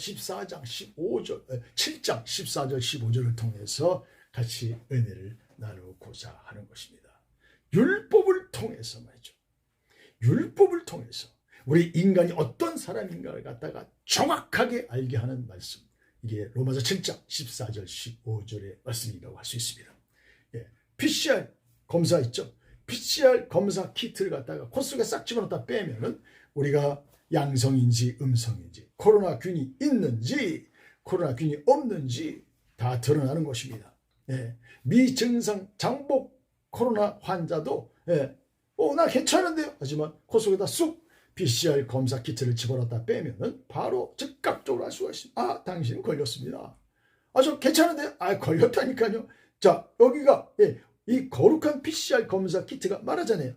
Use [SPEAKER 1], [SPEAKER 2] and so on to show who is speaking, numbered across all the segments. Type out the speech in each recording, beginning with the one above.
[SPEAKER 1] 14장 15절, 7장 14절 15절을 통해서 같이 은혜를 나누고자 하는 것입니다. 율법을 통해서 말이죠. 율법을 통해서 우리 인간이 어떤 사람인가를 갖다가 정확하게 알게 하는 말씀. 이게 로마서 7장 14절 15절의 말씀이라고 할 수 있습니다. 예, PCR 검사 있죠. PCR 검사 키트를 갖다가 코 속에 싹 집어넣다 빼면은 우리가 양성인지 음성인지 코로나균이 있는지 코로나균이 없는지 다 드러나는 것입니다. 예, 미증상 장복 코로나 환자도 예, 어, 나 괜찮은데요. 하지만 코 속에다 쑥 PCR 검사 키트를 집어넣다 빼면은 바로 즉각적으로 알 수가 있습니다. 아, 당신은 걸렸습니다. 아, 저 괜찮은데요? 아, 걸렸다니까요. 자, 여기가 예, 이 거룩한 PCR 검사 키트가 말하잖아요.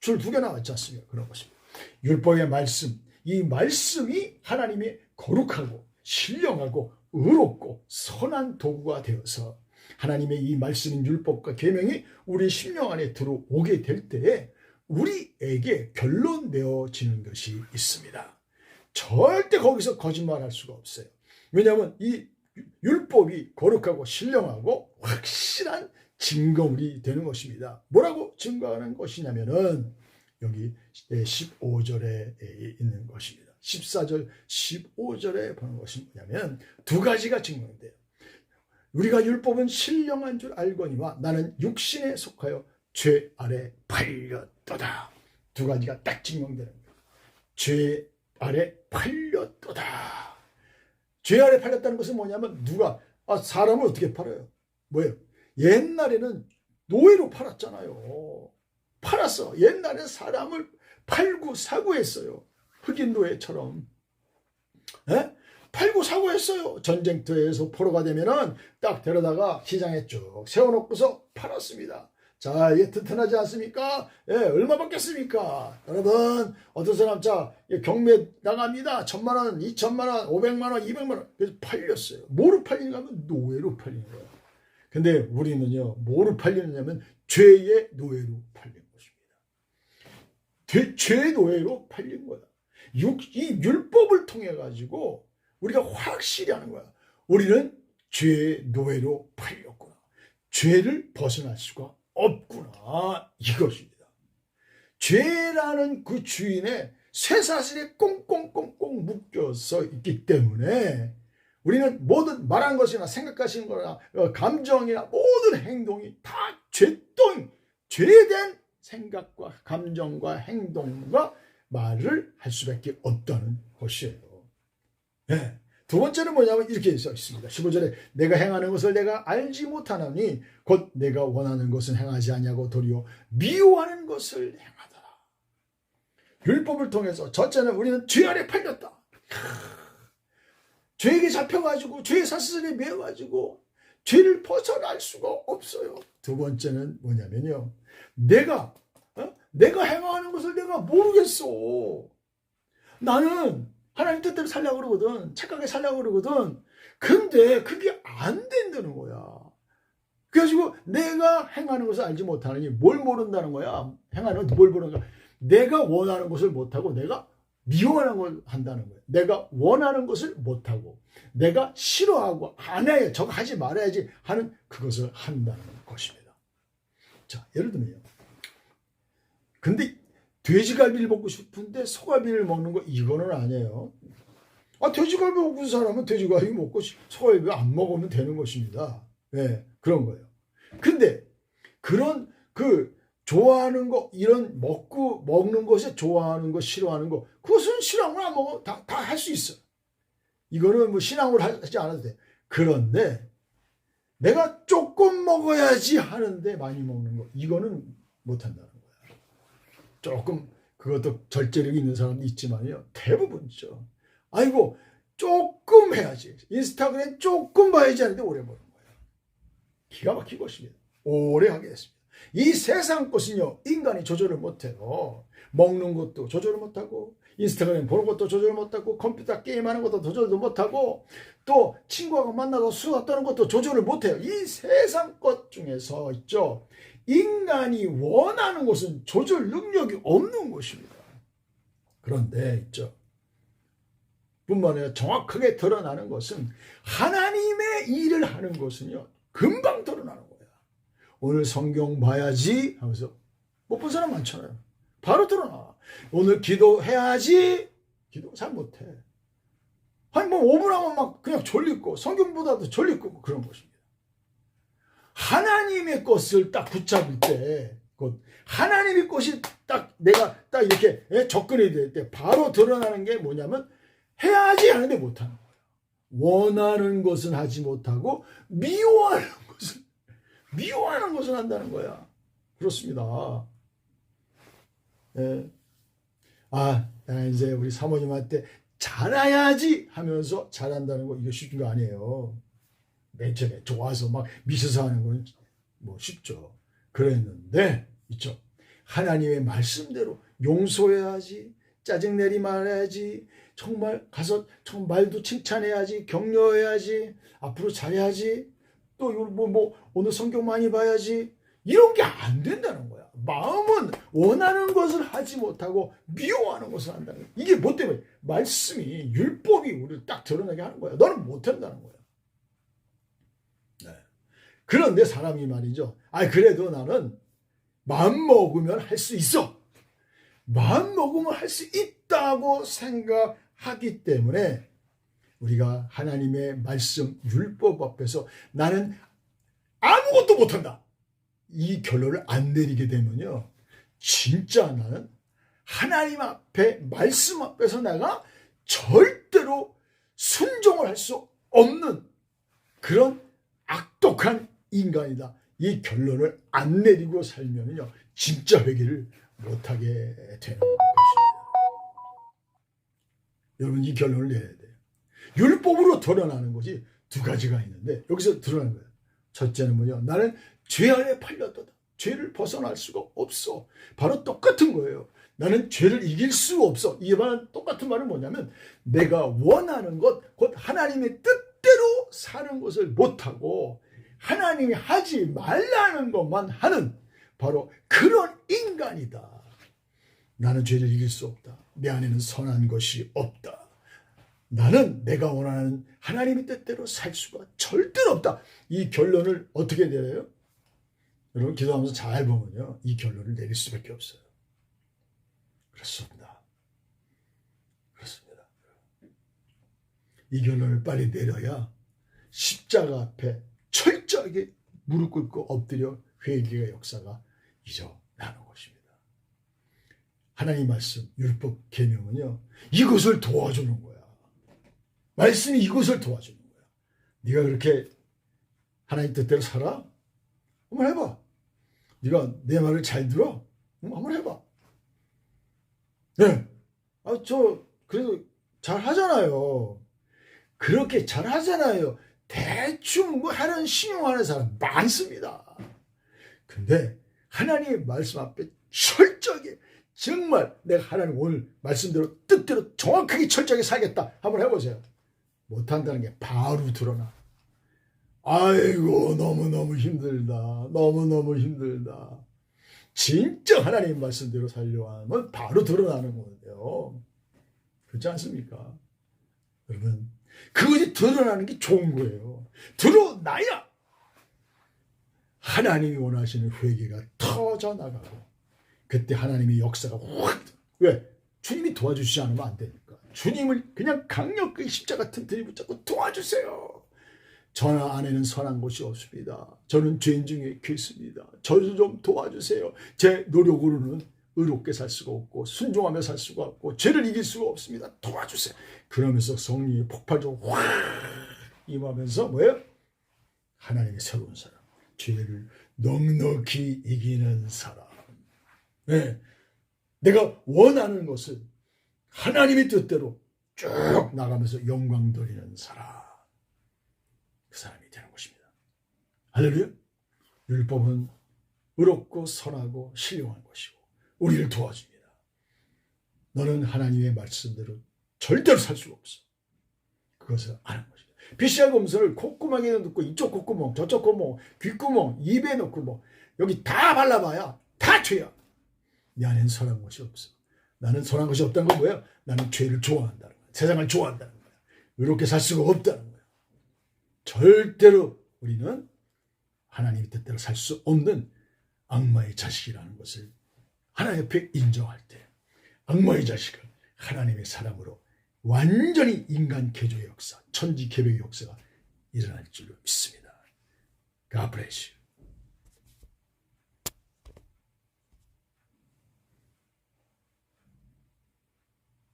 [SPEAKER 1] 줄 두 개 나왔지 않습니까? 그런 것입니다. 율법의 말씀, 이 말씀이 하나님의 거룩하고 신령하고 의롭고 선한 도구가 되어서 하나님의 이 말씀인 율법과 계명이 우리 심령 안에 들어오게 될 때에 우리에게 결론되어지는 것이 있습니다. 절대 거기서 거짓말할 수가 없어요. 왜냐하면 이 율법이 거룩하고 신령하고 확실한 증거물이 되는 것입니다. 뭐라고 증거하는 것이냐면은 여기 15절에 있는 것입니다. 14절, 15절에 보는 것이 뭐냐면 두 가지가 증명돼요. 우리가 율법은 신령한 줄 알거니와 나는 육신에 속하여 죄 아래 팔렸도다. 두 가지가 딱 증명되는 거예요. 죄 아래 팔렸도다. 죄 아래 팔렸다는 것은 뭐냐면 누가 아, 사람을 어떻게 팔아요? 뭐예요? 옛날에는 노예로 팔았잖아요. 팔았어. 옛날에 사람을 팔고 사고 했어요. 흑인 노예처럼. 에? 팔고 사고 했어요. 전쟁터에서 포로가 되면은 딱 데려다가 시장에 쭉 세워놓고서 팔았습니다. 자, 이게 튼튼하지 않습니까? 예, 얼마 받겠습니까? 여러분, 어떤 사람, 자, 경매 나갑니다. 천만 원, 이천만 원, 오백만 원, 이백만 원. 그래서 팔렸어요. 뭐로 팔리는가 하면 노예로 팔리는 거예요. 근데 우리는요, 뭐로 팔리느냐면 죄의 노예로 것입니다. 죄, 죄의 노예로 팔린 거야. 육, 이 율법을 통해 가지고 우리가 확실히 하는 거야. 우리는 죄의 노예로 팔렸구나. 죄를 벗어날 수가 없구나. 이것입니다. 죄라는 그 주인의 쇠사슬에 꽁꽁꽁꽁 묶여서 있기 때문에 우리는 모든 말한 것이나 생각하시는 거나 어, 감정이나 모든 행동이 다 죄똥, 죄된 생각과 감정과 행동과 말을 할 수밖에 없다는 것이에요. 네. 두 번째는 뭐냐면 이렇게 써 있습니다. 15절에 내가 행하는 것을 내가 알지 못하나니 곧 내가 원하는 것은 행하지 아니하고 도리어 미워하는 것을 행하더라. 율법을 통해서 첫째는 우리는 죄 아래 팔렸다. 죄에게 잡혀가지고 죄의 사슬에 매어가지고 죄를 벗어날 수가 없어요. 두 번째는 뭐냐면요. 내가 어? 내가 행하는 것을 내가 모르겠어. 나는 하나님 뜻대로 살려고 그러거든. 착하게 살려고 그러거든. 근데 그게 안 된다는 거야. 그래가지고 내가 행하는 것을 알지 못하느니 뭘 모른다는 거야. 행하는 걸뭘 모르는가. 내가 원하는 것을 못하고 내가 미워하는 걸 한다는 거예요. 내가 원하는 것을 못하고 내가 싫어하고 안 해. 저거 하지 말아야지 하는 그것을 한다는 것입니다. 자, 예를 들면요. 근데 돼지갈비를 먹고 싶은데 소갈비를 먹는 거 이거는 아니에요. 아, 돼지갈비 먹고 싶은 사람은 돼지갈비 먹고 소갈비 안 먹으면 되는 것입니다. 네, 그런 거예요. 근데 그런 그 좋아하는 거 이런 먹고 먹는 것에 좋아하는 거 싫어하는 거 그것은 신앙을 안 먹어 다 다 할 수 있어. 이거는 뭐 신앙으로 하지 않아도 돼. 그런데 내가 조금 먹어야지 하는데 많이 먹는 거 이거는 못 한다는 거야. 조금 그것도 절제력이 있는 사람도 있지만요. 대부분죠. 아이고 조금 해야지. 인스타그램 조금 봐야지 하는데 오래 보는 거예요. 기가 막힌 것입니다. 오래 하게 됐습니다. 이 세상 것은요, 인간이 조절을 못해요. 먹는 것도 조절을 못하고, 인스타그램 보는 것도 조절을 못하고, 컴퓨터 게임하는 것도 조절도 못하고, 또 친구하고 만나서 수다 떠는 것도 조절을 못해요. 이 세상 것 중에서 있죠. 인간이 원하는 것은 조절 능력이 없는 것입니다. 그런데 있죠. 뿐만 아니라 정확하게 드러나는 것은 하나님의 일을 하는 것은요 금방 드러나는 거야. 오늘 성경 봐야지 하면서 못 본 사람 많잖아요. 바로 드러나. 오늘 기도해야지 기도 잘 못해. 아니 뭐 5분 하면 막 그냥 졸리고 성경보다도 졸리고 뭐 그런 것입니다. 하나님의 것을 딱 붙잡을 때, 곧 하나님의 것이 딱 내가 딱 이렇게 예, 접근이 될 때 바로 드러나는 게 뭐냐면 해야지 하는데 못하는 거예요. 원하는 것은 하지 못하고 미워하는 것은 미워하는 것을 한다는 거야. 그렇습니다. 예. 아, 나 이제 우리 사모님한테 잘해야지 하면서 잘한다는 거 이거 쉬운 거 아니에요. 맨 처음에 좋아서 막 미쳐서 하는 건 뭐 쉽죠. 그랬는데 있죠. 하나님의 말씀대로 용서해야지, 짜증 내리 말해야지, 정말 가서 정 말도 칭찬해야지, 격려해야지, 앞으로 잘해야지, 또뭐뭐 오늘 성경 많이 봐야지 이런 게 안 된다는 거야. 마음은 원하는 것을 하지 못하고 미워하는 것을 한다는 거야. 이게 뭐 때문에? 말씀이 율법이 우리를 딱 드러나게 하는 거야. 너는 못한다는 거야. 네. 그런데 사람이 말이죠. 아 그래도 나는 마음 먹으면 할 수 있어. 마음 먹으면 할 수 있다고 생각하기 때문에 우리가 하나님의 말씀 율법 앞에서 나는 아무것도 못한다. 이 결론을 안 내리게 되면요. 진짜 나는 하나님 앞에 말씀 앞에서 내가 절대로 순종을 할 수 없는 그런 악독한 인간이다. 이 결론을 안 내리고 살면요. 진짜 회개를 못하게 되는 것입니다. 여러분 이 결론을 내야 돼요. 율법으로 드러나는 것이 두 가지가 있는데 여기서 드러나는 거예요. 첫째는 뭐냐? 나는 죄 안에 팔렸다. 죄를 벗어날 수가 없어. 바로 똑같은 거예요. 나는 죄를 이길 수가 없어. 이 말은 똑같은 말은 뭐냐면 내가 원하는 것, 곧 하나님의 뜻대로 사는 것을 못하고 하나님이 하지 말라는 것만 하는 바로 그런 인간이다. 나는 죄를 이길 수 없다. 내 안에는 선한 것이 없다. 나는 내가 원하는 하나님의 뜻대로 살 수가 절대로 없다. 이 결론을 어떻게 내려요? 여러분 기도하면서 잘 보면요. 이 결론을 내릴 수밖에 없어요. 그렇습니다. 그렇습니다. 이 결론을 빨리 내려야 십자가 앞에 철저하게 무릎 꿇고 엎드려 회개의 역사가 일어나는 것입니다. 하나님 말씀, 율법 계명은요. 이것을 도와주는 거야. 말씀이 이것을 도와주는 거야. 네가 그렇게 하나님 뜻대로 살아? 한번 해봐. 네가 내 말을 잘 들어? 한번 해봐. 네. 아, 저, 그래도 잘 하잖아요. 그렇게 잘 하잖아요. 대충 뭐 하는 신용하는 사람 많습니다. 근데 하나님의 말씀 앞에 철저하게 정말 내가 하나님 오늘 말씀대로 뜻대로 정확하게 철저하게 살겠다. 한번 해보세요. 못한다는 게 바로 드러나. 아이고, 너무너무 힘들다. 너무너무 힘들다. 진짜 하나님 말씀대로 살려고 하면 바로 드러나는 거예요. 그렇지 않습니까? 여러분, 그것이 드러나는 게 좋은 거예요. 드러나야 하나님이 원하시는 회개가 터져 나가고 그때 하나님의 역사가 확 왜? 주님이 도와주시지 않으면 안 되니까. 주님을 그냥 강력하게 십자가 튼튼히 붙잡고 도와주세요. 저 안에는 선한 것이 없습니다. 저는 죄인 중에 괴습니다. 저를 좀 도와주세요. 제 노력으로는 의롭게 살 수가 없고 순종하며 살 수가 없고 죄를 이길 수가 없습니다. 도와주세요. 그러면서 성령이 폭발적으로 확 임하면서 뭐예요? 하나님의 새로운 사람. 죄를 넉넉히 이기는 사람. 네. 내가 원하는 것을 하나님의 뜻대로 쭉 나가면서 영광 돌리는 사람. 그 사람이 되는 것입니다. 할렐루야. 율법은 의롭고 선하고 신령한 것이고 우리를 도와줍니다. 너는 하나님의 말씀대로 절대로 살 수가 없어. 그것을 아는 것입니다. PCR 검사를 콧구멍에 넣고 이쪽 콧구멍, 저쪽 콧구멍, 귓구멍, 입에 넣고 뭐 여기 다 발라봐야 다 죄야. 내 안에는 선한 것이 없어. 나는 선한 것이 없다는 건 뭐야? 나는 죄를 좋아한다는 거야. 세상을 좋아한다는 거야. 이렇게 살 수가 없다는 거야. 절대로 우리는 하나님의 뜻대로 살 수 없는 악마의 자식이라는 것을 하나님 앞에 인정할 때 악마의 자식을 하나님의 사람으로 완전히 인간 개조의 역사, 천지 개벽의 역사가 일어날 줄로 믿습니다. God bless you.